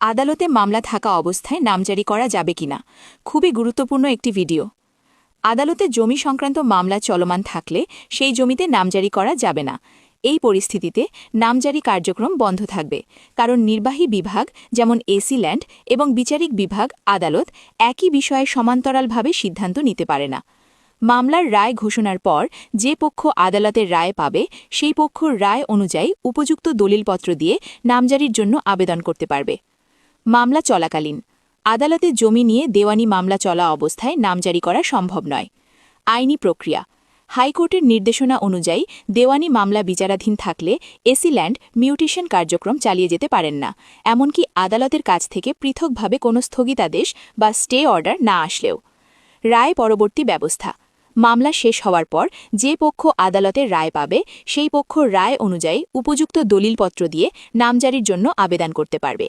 আদালতে মামলা থাকা অবস্থায় নামজারি করা যাবে কিনা, খুবই গুরুত্বপূর্ণ একটি ভিডিও। আদালতে জমি সংক্রান্ত মামলা চলমান থাকলে সেই জমিতে নামজারি করা যাবে না। এই পরিস্থিতিতে নামজারি কার্যক্রম বন্ধ থাকবে, কারণ নির্বাহী বিভাগ যেমন এসি ল্যান্ড এবং বিচারিক বিভাগ আদালত একই বিষয়ে সমান্তরালভাবে সিদ্ধান্ত নিতে পারে না। মামলার রায় ঘোষণার পর যে পক্ষ আদালতের রায় পাবে, সেই পক্ষর রায় অনুযায়ী উপযুক্ত দলিলপত্র দিয়ে নামজারির জন্য আবেদন করতে পারবে। মামলা চলাকালীন। আদালতে জমি নিয়ে দেওয়ানি মামলা চলা অবস্থায় নামজারি করা সম্ভব নয়। আইনি প্রক্রিয়া। হাইকোর্টের নির্দেশনা অনুযায়ী দেওয়ানি মামলা বিচারাধীন থাকলে এসি ল্যান্ড মিউটেশন কার্যক্রম চালিয়ে যেতে পারেন না। এমনকি আদালতের কাছ থেকে পৃথকভাবে কোনো স্থগিতাদেশ বা স্টে অর্ডার না আসলেও। রায় পরবর্তী ব্যবস্থা। মামলা শেষ হওয়ার পর যে পক্ষ আদালতের রায় পাবে, সেই পক্ষ রায় অনুযায়ী উপযুক্ত দলিলপত্র দিয়ে নামজারির জন্য আবেদন করতে পারবে।